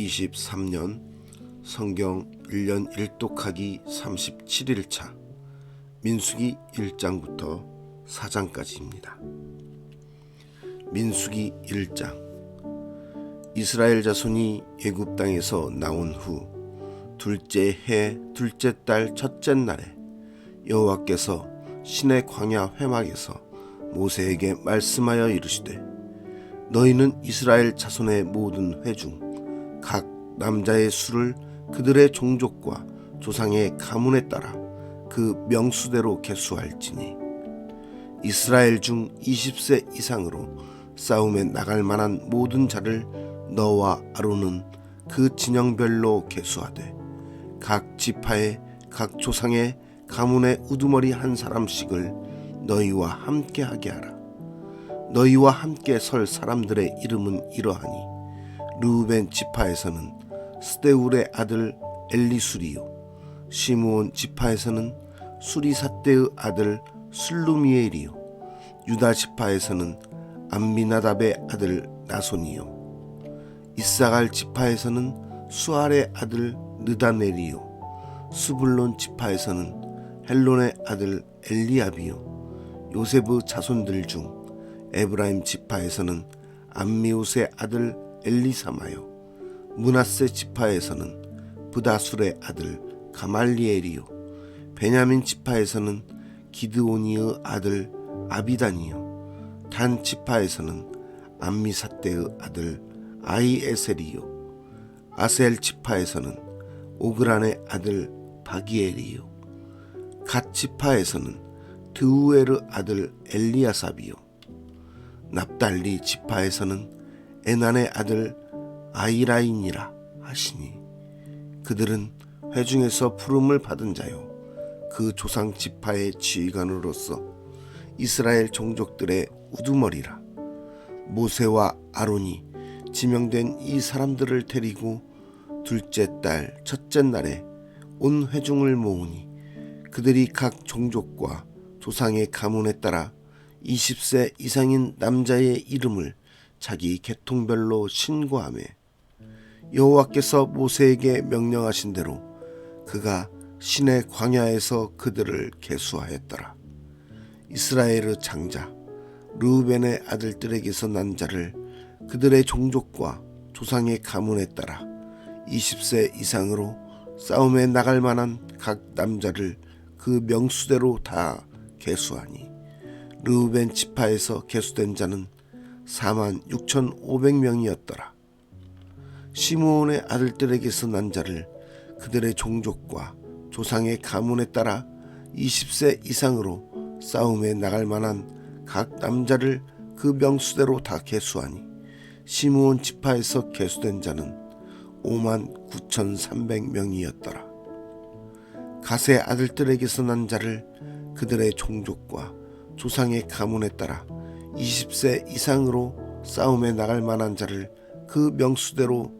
2023년 성경 1년 1독하기 37일차 민수기 1장부터 4장까지입니다. 민수기 1장 이스라엘 자손이 애굽 땅에서 나온 후 둘째 해 둘째 달 첫째 날에 여호와께서 신의 광야 회막에서 모세에게 말씀하여 이르시되 너희는 이스라엘 자손의 모든 회중 각 남자의 수를 그들의 종족과 조상의 가문에 따라 그 명수대로 계수할지니 이스라엘 중 20세 이상으로 싸움에 나갈 만한 모든 자를 너와 아론은 그 진영별로 계수하되 각 지파의 각 조상의 가문의 우두머리 한 사람씩을 너희와 함께 하게 하라. 너희와 함께 설 사람들의 이름은 이러하니 르우벤 지파에서는 스데울의 아들 엘리수리요. 시므온 지파에서는 수리사떼의 아들 슬루미엘이요. 유다 지파에서는 암미나답의 아들 나손이요. 이사갈 지파에서는 수알의 아들 느다넬이요. 수불론 지파에서는 헬론의 아들 엘리압이요. 요세브 자손들 중 에브라임 지파에서는 암미우스의 아들 엘리사마요 문하세 지파에서는 부다술의 아들 가말리엘이요. 베냐민 지파에서는 기드오니의 아들 아비단이요. 단 지파에서는 암미사떼의 아들 아이에셀이요. 아셀 지파에서는 오그란의 아들 바기엘이요. 갓 지파에서는 드우에르 아들 엘리아삽이요. 납달리 지파에서는 에난의 아들 아이라인이라 하시니 그들은 회중에서 부름을 받은 자요. 그 조상 지파의 지휘관으로서 이스라엘 종족들의 우두머리라. 모세와 아론이 지명된 이 사람들을 데리고 둘째 달 첫째 날에 온 회중을 모으니 그들이 각 종족과 조상의 가문에 따라 20세 이상인 남자의 이름을 자기 계통별로 신고하며 여호와께서 모세에게 명령하신 대로 그가 신의 광야에서 그들을 계수하였더라. 이스라엘의 장자 르우벤의 아들들에게서 난 자를 그들의 종족과 조상의 가문에 따라 20세 이상으로 싸움에 나갈 만한 각 남자를 그 명수대로 다 계수하니 르우벤 지파에서 계수된 자는 4만 6,500명이었더라. 시므온의 아들들에게서 난 자를 그들의 종족과 조상의 가문에 따라 20세 이상으로 싸움에 나갈 만한 각 남자를 그 명수대로 다 계수하니 시므온 지파에서 계수된 자는 5만 9,300명이었더라. 가세 아들들에게서 난 자를 그들의 종족과 조상의 가문에 따라 20세 이상으로 싸움에 나갈 만한 자를 그 명수대로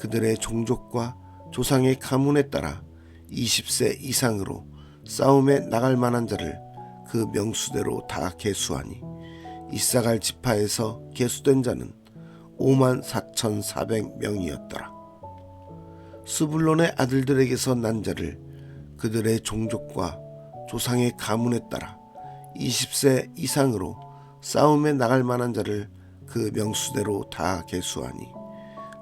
그들의 종족과 조상의 가문에 따라 20세 이상으로 싸움에 나갈 만한 자를 그 명수대로 다 계수하니 이사갈 지파에서 계수된 자는 5만 4,400명이었더라. 스불론의 아들들에게서 난 자를 그들의 종족과 조상의 가문에 따라 20세 이상으로 싸움에 나갈 만한 자를 그 명수대로 다 계수하니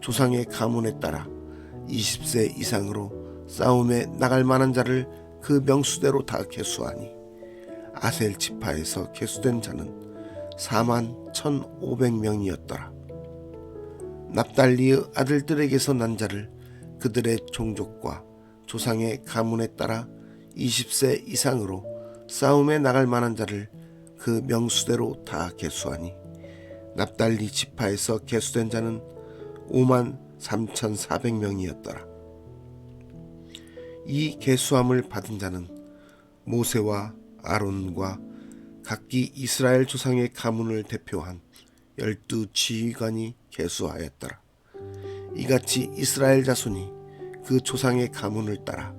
조상의 가문에 따라 20세 이상으로 싸움에 나갈 만한 자를 그 명수대로 다 계수하니 아셀 지파에서 계수된 자는 4만 1,500명이었더라. 납달리의 아들들에게서 난 자를 그들의 종족과 조상의 가문에 따라 20세 이상으로 싸움에 나갈 만한 자를 그 명수대로 다 계수하니 납달리 지파에서 계수된 자는 5만 3,400명이었더라. 이 계수함을 받은 자는 모세와 아론과 각기 이스라엘 조상의 가문을 대표한 열두 지휘관이 계수하였더라. 이같이 이스라엘 자손이 그 조상의 가문을 따라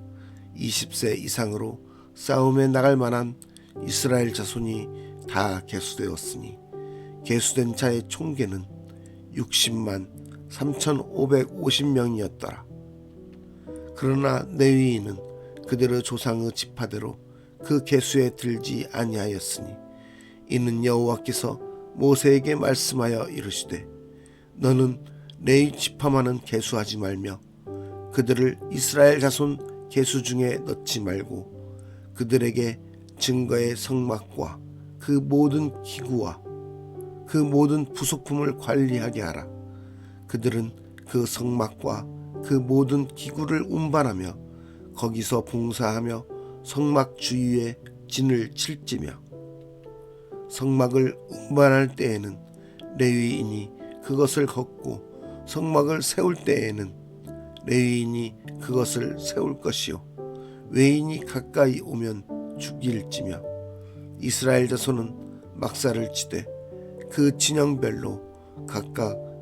20세 이상으로 싸움에 나갈 만한 이스라엘 자손이 다 계수되었으니 계수된 자의 총계는 60만 3,550명이었더라. 그러나 레위인은 그들의 조상의 지파대로 그 계수에 들지 아니하였으니 이는 여호와께서 모세에게 말씀하여 이르시되 너는 레위 지파만은 계수하지 말며 그들을 이스라엘 자손 계수 중에 넣지 말고 그들에게 증거의 성막과 그 모든 기구와 그 모든 부속품을 관리하게 하라. 그들은 그 성막과 그 모든 기구를 운반하며 거기서 봉사하며 성막 주위에 진을 칠지며 성막을 운반할 때에는 레위인이 그것을 걷고 성막을 세울 때에는 레위인이 그것을 세울 것이요. 외인이 가까이 오면 죽일지며 이스라엘 자손은 막사를 치되 그 진영별로 각각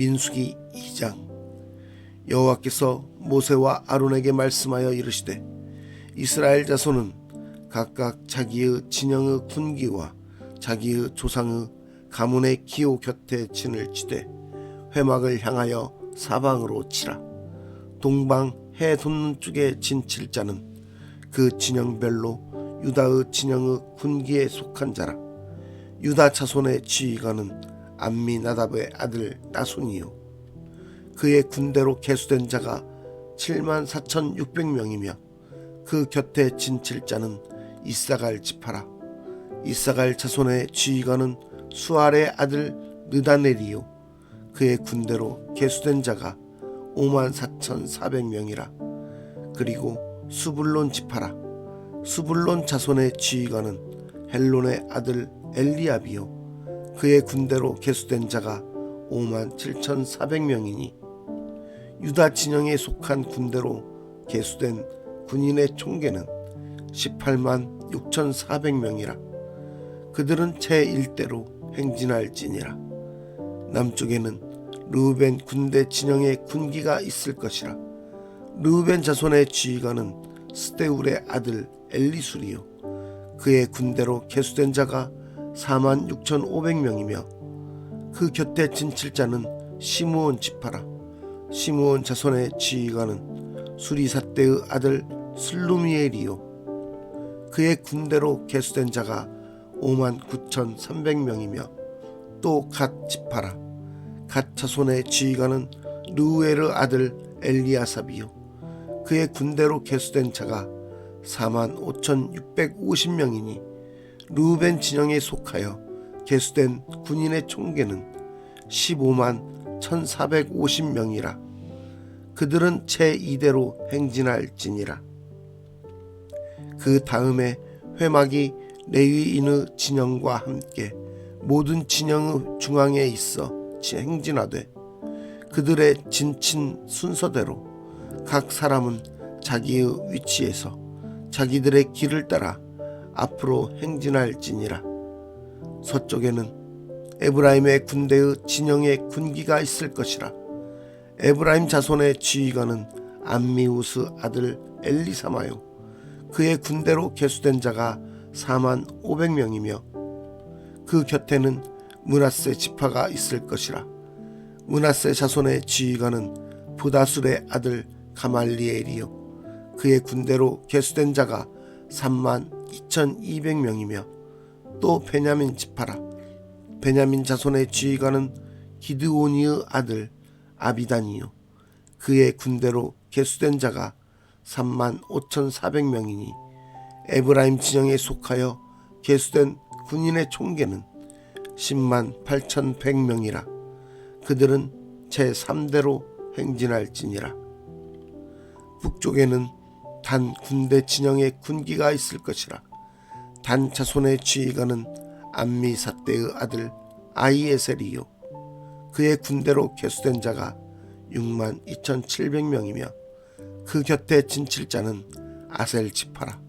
민수기 2장. 여호와께서 모세와 아론에게 말씀하여 이르시되 이스라엘 자손은 각각 자기의 진영의 군기와 자기의 조상의 가문의 기호 곁에 진을 치되 회막을 향하여 사방으로 치라. 동방 해 돋는 쪽에 진칠 자는 그 진영별로 유다의 진영의 군기에 속한 자라. 유다 자손의 지휘관은 암미나답의 아들 나손이요. 그의 군대로 계수된 자가 7만 4,600명이며 그 곁에 진칠 자는 이사갈 지파라. 이사갈 자손의 지휘관은 수알의 아들 느다넬이요. 그의 군대로 계수된 자가 5만 4,400명이라. 그리고 수불론 지파라. 수불론 자손의 지휘관은 헬론의 아들 엘리압이요 그의 군대로 계수된 자가 5만 7,400명이니 유다 진영에 속한 군대로 계수된 군인의 총계는 18만 6,400명이라. 그들은 제 일대로 행진할지니라. 남쪽에는 르우벤 군대 진영의 군기가 있을 것이라. 르우벤 자손의 지휘관은 스데울의 아들 엘리술이요. 그의 군대로 계수된 자가 4만 6,500명이며 그 곁에 진칠 자는 시므온 지파라. 시므온 자손의 지휘관은 수리사대의 아들 슬루미엘이요. 그의 군대로 계수된 자가 5만 9천 3백명이며 또 갓 지파라. 갓 자손의 지휘관은 루에르 아들 엘리아삽이요. 그의 군대로 계수된 자가 4만 5천 650명이니 루벤 진영에 속하여 계수된 군인의 총계는 15만 1450명이라 그들은 제2대로 행진할지니라. 그 다음에 회막이 레위인의 진영과 함께 모든 진영의 중앙에 있어 행진하되 그들의 진친 순서대로 각 사람은 자기의 위치에서 자기들의 길을 따라 앞으로 행진할지니라. 서쪽에는 에브라임의 군대의 진영에 군기가 있을 것이라. 에브라임 자손의 지휘관은 암미우스 아들 엘리사마요. 그의 군대로 계수된 자가 4만 500명이며 그 곁에는 문하세 지파가 있을 것이라. 문하세 자손의 지휘관은 부다술의 아들 가말리엘이요. 그의 군대로 계수된 자가 3만 2,200명이며 또 베냐민 지파라 베냐민 자손의 지휘관은 기드오니의 아들 아비단이요. 그의 군대로 계수된 자가 3만 5,400명이니 에브라임 진영에 속하여 계수된 군인의 총계는 10만 8,100명이라. 그들은 제3대로 행진할지니라. 북쪽에는 단 군대 진영에 군기가 있을 것이라. 단 자손의 지휘관은 암미사대의 아들 아이에셀이요. 그의 군대로 계수된 자가 6만 2,700명이며 그 곁에 진칠자는 아셀 지파라.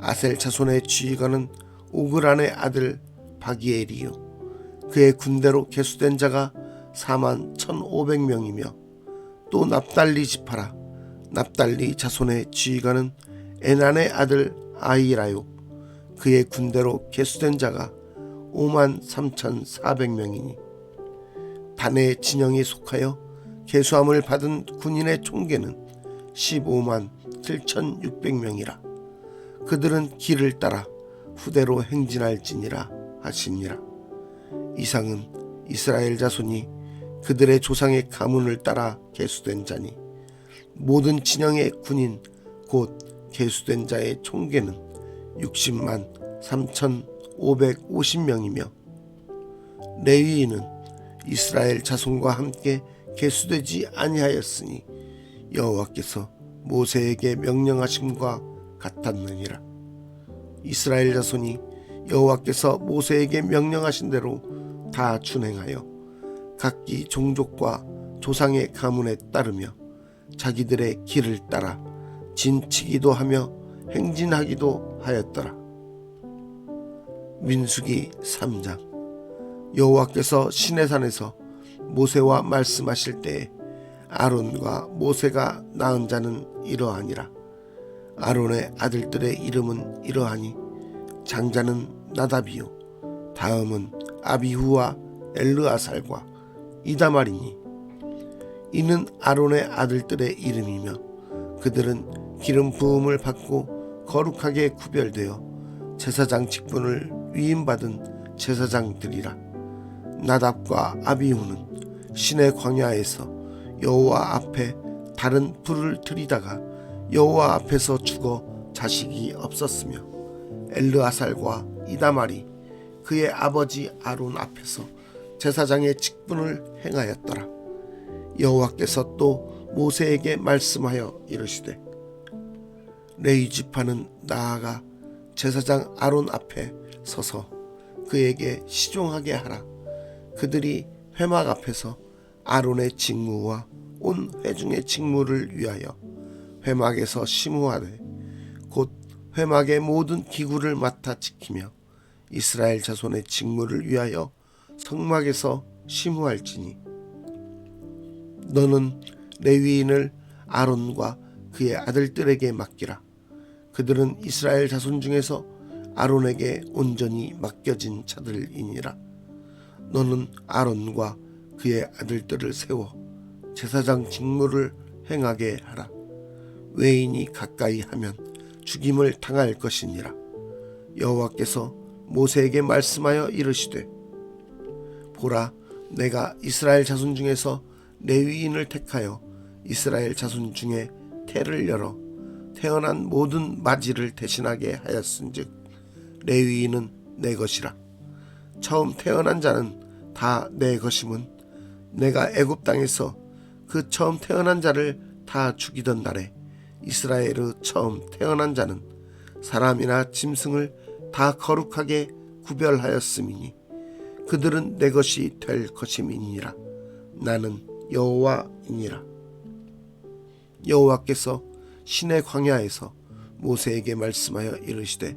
아셀 자손의 지휘관은 오그란의 아들 바기엘이요. 그의 군대로 계수된 자가 4만 1,500명이며 또 납달리 지파라 납달리 자손의 지휘관은 에난의 아들 아이라요. 그의 군대로 계수된 자가 5만 3,400명이니 단의 진영에 속하여 계수함을 받은 군인의 총계는 15만 7,600명이라. 그들은 길을 따라 후대로 행진할지니라 하시니라. 이상은 이스라엘 자손이 그들의 조상의 가문을 따라 계수된 자니 모든 진영의 군인 곧 계수된 자의 총계는 60만 3,550명이며 레위인은 이스라엘 자손과 함께 계수되지 아니하였으니 여호와께서 모세에게 명령하심과 같았느니라. 이스라엘 자손이 여호와께서 모세에게 명령하신 대로 다 준행하여 각기 종족과 조상의 가문에 따르며 자기들의 길을 따라 진치기도 하며 행진하기도 하였더라. 민수기 3장 여호와께서 시내산에서 모세와 말씀하실 때에 아론과 모세가 낳은 자는 이러하니라. 아론의 아들들의 이름은 이러하니 장자는 나답이요 다음은 아비후와 엘르아살과 이다말이니 이는 아론의 아들들의 이름이며 그들은 기름 부음을 받고 거룩하게 구별되어 제사장 직분을 위임받은 제사장들이라 나답과 아비후는 신의 광야에서 여호와 앞에 다른 불을 들이다가 여호와 앞에서 죽어 자식이 없었으며 엘르아살과 이다말이 그의 아버지 아론 앞에서 제사장의 직분을 행하였더라. 여호와께서 또 모세에게 말씀하여 이르시되 레위 지파는 나아가 제사장 아론 앞에 서서 그에게 시종하게 하라. 그들이 회막 앞에서 아론의 직무와 온 회중의 직무를 위하여 회막에서 심우하되 곧 회막의 모든 기구를 맡아 지키며 이스라엘 자손의 직무를 위하여 성막에서 심우할지니 너는 레위인을 아론과 그의 아들들에게 맡기라. 그들은 이스라엘 자손 중에서 아론에게 온전히 맡겨진 자들이니라. 너는 아론과 그의 아들들을 세워 제사장 직무를 행하게 하라. 외인이 가까이 하면 죽임을 당할 것이니라. 여호와께서 모세에게 말씀하여 이르시되 보라 내가 이스라엘 자손 중에서 레위인을 택하여 이스라엘 자손 중에 태를 열어 태어난 모든 마지를 대신하게 하였은즉 레위인은 내 것이라. 처음 태어난 자는 다 내 것임은 내가 애굽 땅에서 그 처음 태어난 자를 다 죽이던 날에 이스라엘의 처음 태어난 자는 사람이나 짐승을 다 거룩하게 구별하였음이니 그들은 내 것이 될 것임이니라. 나는 여호와이니라. 여호와께서 신의 광야에서 모세에게 말씀하여 이르시되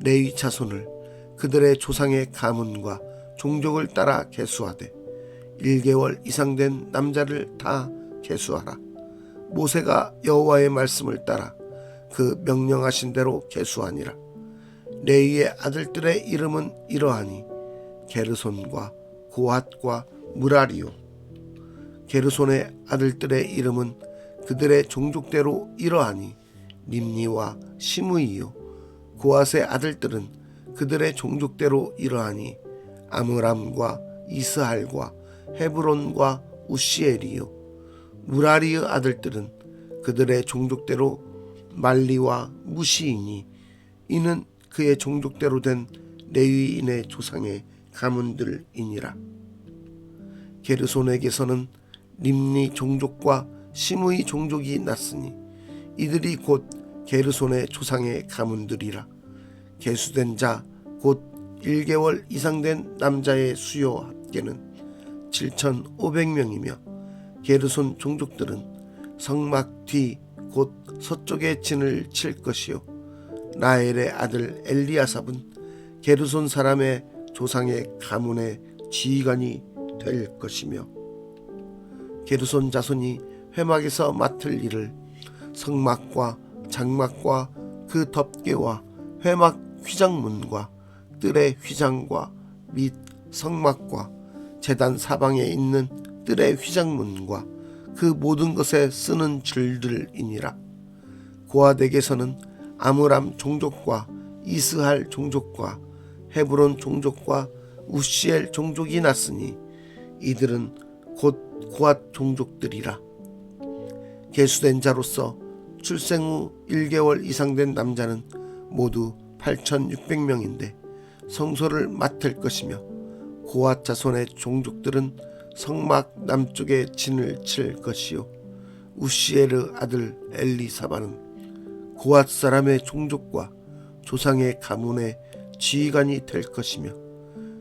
레위 자손을 그들의 조상의 가문과 종족을 따라 계수하되 1개월 이상 된 남자를 다 계수하라. 모세가 여호와의 말씀을 따라 그 명령하신 대로 계수하니라. 레위의 아들들의 이름은 이러하니 게르손과 고핫과 무라리요 게르손의 아들들의 이름은 그들의 종족대로 이러하니 림니와 시므이요. 고핫의 아들들은 그들의 종족대로 이러하니 아므람과 이스할과 헤브론과 우시엘이요. 무라리의 아들들은 그들의 종족대로 말리와 무시이니 이는 그의 종족대로 된 레위인의 조상의 가문들이니라. 게르손에게서는 림니 종족과 시므이 종족이 났으니 이들이 곧 게르손의 조상의 가문들이라. 계수된 자 곧 1개월 이상 된 남자의 수요 합계는 7,500명이며 게르손 종족들은 성막 뒤 곧 서쪽에 진을 칠 것이요. 라엘의 아들 엘리아삽은 게르손 사람의 조상의 가문의 지휘관이 될 것이며 게르손 자손이 회막에서 맡을 일을 성막과 장막과 그 덮개와 회막 휘장문과 뜰의 휘장과 및 성막과 재단 사방에 있는 뜰의 휘장문과 그 모든 것에 쓰는 줄들이니라. 고아덱에서는 아므람 종족과 이스할 종족과 헤브론 종족과 우시엘 종족이 났으니 이들은 곧 고앗 종족들이라. 계수된 자로서 출생 후 1개월 이상 된 남자는 모두 8,600명인데 성소를 맡을 것이며 고앗 자손의 종족들은 성막 남쪽에 진을 칠 것이요. 우시에르 아들 엘리사바는 고앗 사람의 종족과 조상의 가문의 지휘관이 될 것이며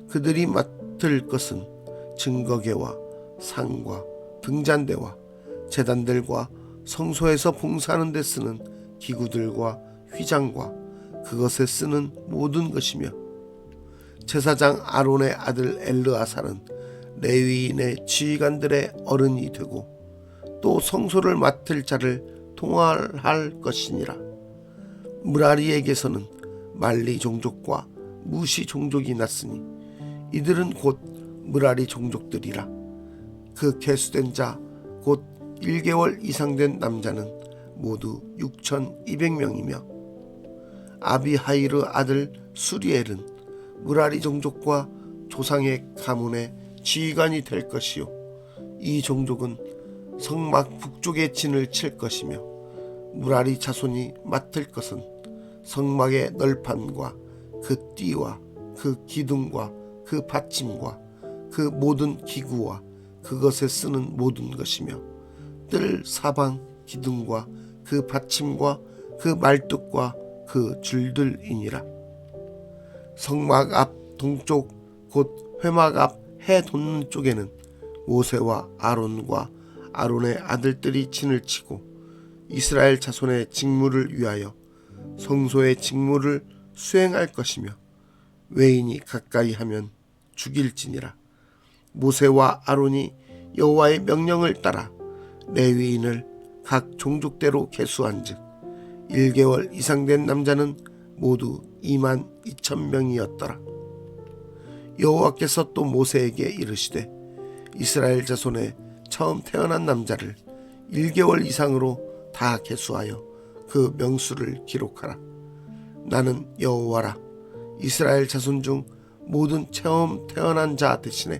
그들이 맡을 것은 증거계와 상과 등잔대와 재단들과 성소에서 봉사하는 데 쓰는 기구들과 휘장과 그것에 쓰는 모든 것이며 제사장 아론의 아들 엘르아살은 레위인의 지휘관들의 어른이 되고 또 성소를 맡을 자를 통할할 것이니라. 무라리에게서는 말리 종족과 무시 종족이 났으니 이들은 곧 무라리 종족들이라 그 계수된 자 곧 1개월 이상 된 남자는 모두 6,200명이며 아비하이르 아들 수리엘은 무라리 종족과 조상의 가문의 지휘관이 될 것이요. 이 종족은 성막 북쪽에 진을 칠 것이며 무라리 자손이 맡을 것은 성막의 널판과 그 띠와 그 기둥과 그 받침과 그 모든 기구와 그것에 쓰는 모든 것이며 뜰 사방 기둥과 그 받침과 그 말뚝과 그 줄들이니라. 성막 앞 동쪽 곧 회막 앞 해 돋는 쪽에는 모세와 아론과 아론의 아들들이 진을 치고 이스라엘 자손의 직무를 위하여 성소의 직무를 수행할 것이며 외인이 가까이 하면 죽일지니라 모세와 아론이 여호와의 명령을 따라 레위인을 각 종족대로 계수한즉 1개월 이상 된 남자는 모두 2만 2천 명이었더라. 여호와께서 또 모세에게 이르시되 이스라엘 자손의 처음 태어난 남자를 1개월 이상으로 다 개수하여 그 명수를 기록하라. 나는 여호와라. 이스라엘 자손 중 모든 처음 태어난 자 대신에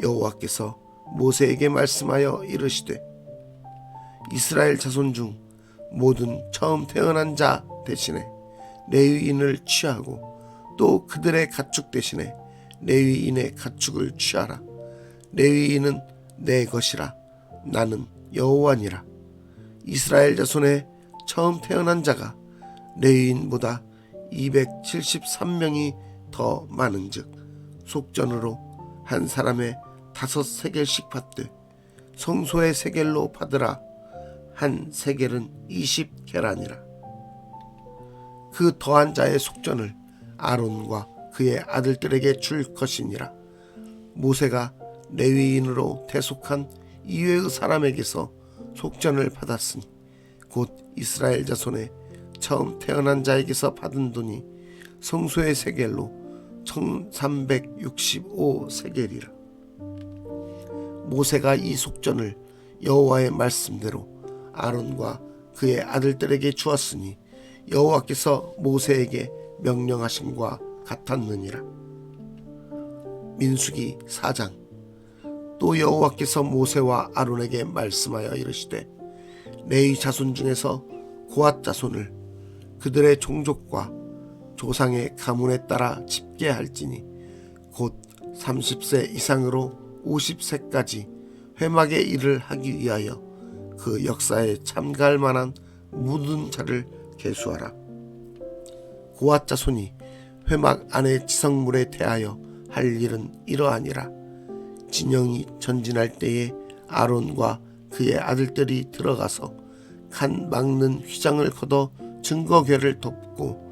여호와께서 모세에게 말씀하여 이르시되 이스라엘 자손 중 모든 처음 태어난 자 대신에 레위인을 취하고 또 그들의 가축 대신에 레위인의 가축을 취하라. 레위인은 내 것이라. 나는 여호와니라. 이스라엘 자손의 처음 태어난 자가 레위인보다 273명이 더 많은즉 속전으로 한 사람의 다섯 세겔씩 받되 성소의 세겔로 받으라. 한 세겔은 20 계란이라. 그 더한 자의 속전을 아론과 그의 아들들에게 줄 것이니라. 모세가 레위인으로 대속한 이외의 사람에게서 속전을 받았으니 곧 이스라엘 자손의 처음 태어난 자에게서 받은 돈이 성소의 세겔로 1365 세겔이라 모세가 이 속전을 여호와의 말씀대로 아론과 그의 아들들에게 주었으니 여호와께서 모세에게 명령하심과 같았느니라. 민수기 4장 또 여호와께서 모세와 아론에게 말씀하여 이르시되 레위 자손 중에서 고앗 자손을 그들의 종족과 조상의 가문에 따라 집계할지니 곧 30세 이상으로 50세까지 회막의 일을 하기 위하여 그 역사에 참가할 만한 모든 자를 계수하라. 고앗 자손이 회막 안의 지성물에 대하여 할 일은 이러하니라. 진영이 전진할 때에 아론과 그의 아들들이 들어가서 칸 막는 휘장을 걷어 증거궤를 덮고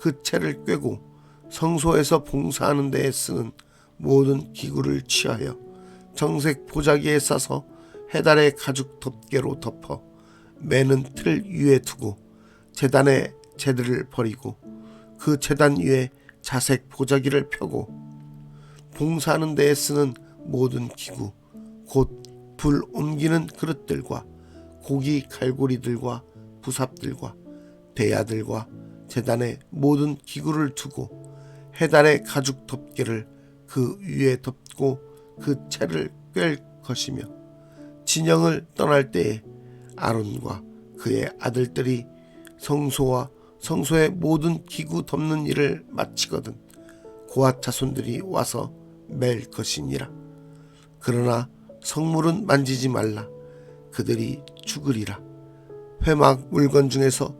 그 채를 꿰고 성소에서 봉사하는 데에 쓰는 모든 기구를 취하여 정색 보자기에 싸서 해달의 가죽 덮개로 덮어 매는 틀 위에 두고 재단에 재들을 버리고 그 재단 위에 자색 보자기를 펴고 봉사하는 데에 쓰는 모든 기구 곧 불 옮기는 그릇들과 고기 갈고리들과 부삽들과 대야들과 재단에 모든 기구를 두고 해달의 가죽 덮개를 그 위에 덮고 그 채를 꿰 것이며 진영을 떠날 때에 아론과 그의 아들들이 성소와 성소의 모든 기구 덮는 일을 마치거든 고앗 자손들이 와서 맬 것이니라. 그러나 성물은 만지지 말라. 그들이 죽으리라. 회막 물건 중에서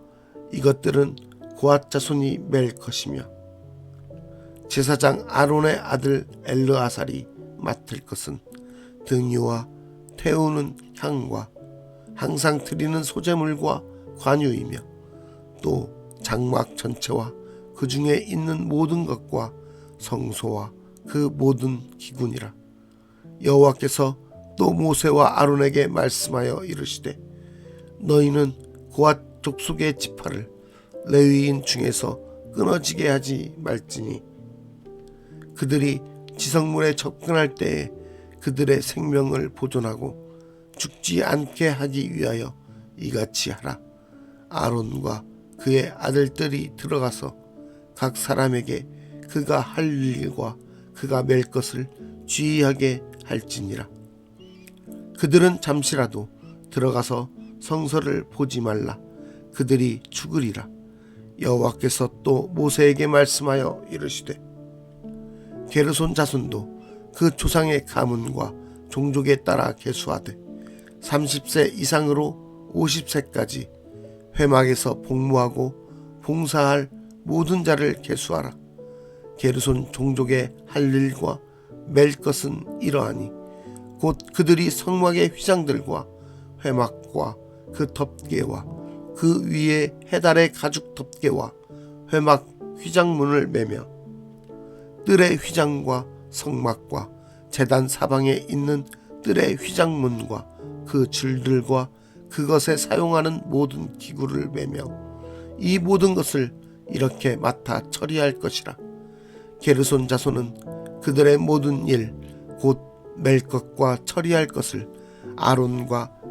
이것들은 고앗 자손이 맬 것이며 제사장 아론의 아들 엘르아살이 맡을 것은 등유와 태우는 향과 항상 드리는 소재물과 관유이며 또 장막 전체와 그 중에 있는 모든 것과 성소와 그 모든 기군이라. 여호와께서 또 모세와 아론에게 말씀하여 이르시되 너희는 고앗 족속의 지파를 레위인 중에서 끊어지게 하지 말지니 그들이 지성문에 접근할 때에 그들의 생명을 보존하고 죽지 않게 하기 위하여 이같이 하라. 아론과 그의 아들들이 들어가서 각 사람에게 그가 할 일과 그가 맬 것을 주의하게 할지니라. 그들은 잠시라도 들어가서 성서를 보지 말라. 그들이 죽으리라. 여호와께서 또 모세에게 말씀하여 이르시되 게르손 자손도 그 조상의 가문과 종족에 따라 계수하되 30세 이상으로 50세까지 회막에서 복무하고 봉사할 모든 자를 계수하라. 게르손 종족의 할 일과 맬 것은 이러하니 곧 그들이 성막의 휘장들과 회막과 그 덮개와 그 위에 해달의 가죽 덮개와 회막 휘장문을 매며 뜰의 휘장과 성막과 재단 사방에 있는 뜰의 휘장문과 그 줄들과 그것에 사용하는 모든 기구를 매며 이 모든 것을 이렇게 맡아 처리할 것이라. 게르손 자손은 그들의 모든 일곧맬 것과 처리할 것을 아론과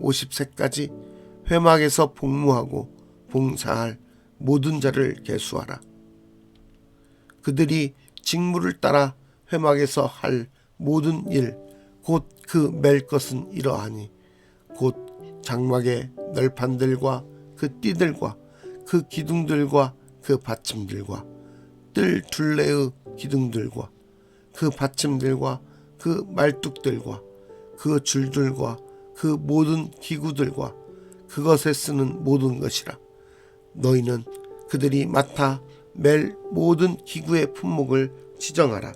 50세까지 회막에서 복무하고 봉사할 모든 자를 계수하라. 그들이 직무를 따라 회막에서 할 모든 일, 곧그맬 것은 이러하니, 곧 장막의 널판들과 그 띠들과 그 기둥들과 그 받침들과 뜰 둘레의 기둥들과 그 받침들과 그 말뚝들과 그 줄들과 그 모든 기구들과 그것에 쓰는 모든 것이라. 너희는 그들이 맡아 맬 모든 기구의 품목을 지정하라.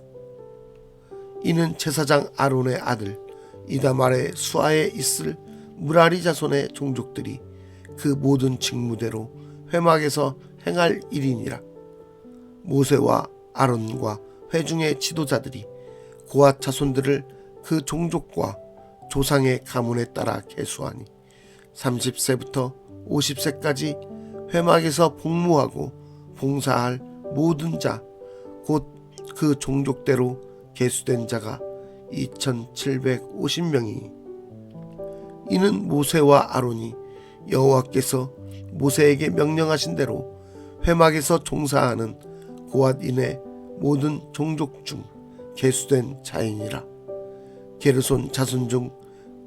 이는 제사장 아론의 아들 이다말의 수하에 있을 무라리 자손의 종족들이 그 모든 직무대로 회막에서 행할 일이니라. 모세와 아론과 회중의 지도자들이 고아 자손들을 그 종족과 조상의 가문에 따라 계수하니 30세부터 50세까지 회막에서 복무하고 봉사할 모든 자 곧 그 종족대로 계수된 자가 2750명이니 이는 모세와 아론이 여호와께서 모세에게 명령하신 대로 회막에서 종사하는 고앗인의 모든 종족 중 계수된 자이니라. 게르손 자손 중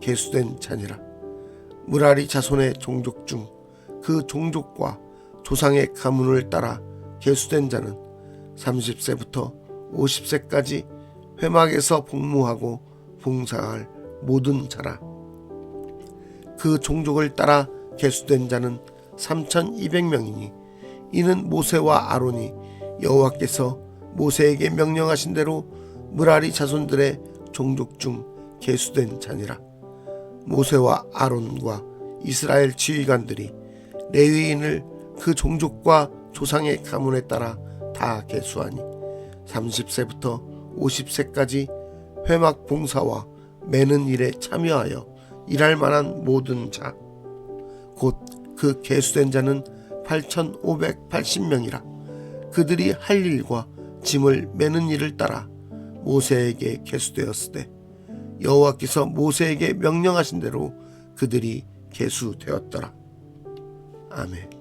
계수된 자니라. 무라리 자손의 종족 중 그 종족과 조상의 가문을 따라 계수된 자는 30세부터 50세까지 회막에서 복무하고 봉사할 모든 자라. 그 종족을 따라 계수된 자는 3200명이니 이는 모세와 아론이 여호와께서 모세에게 명령하신 대로 무라리 자손들의 종족 중 계수된 자니라 모세와 아론과 이스라엘 지휘관들이 레위인을 그 종족과 조상의 가문에 따라 다 계수하니 30세부터 50세까지 회막 봉사와 매는 일에 참여하여 일할 만한 모든 자 곧 그 계수된 자는 8,580명이라 그들이 할 일과 짐을 매는 일을 따라 모세에게 계수되었으되 여호와께서 모세에게 명령하신 대로 그들이 계수되었더라. 아멘.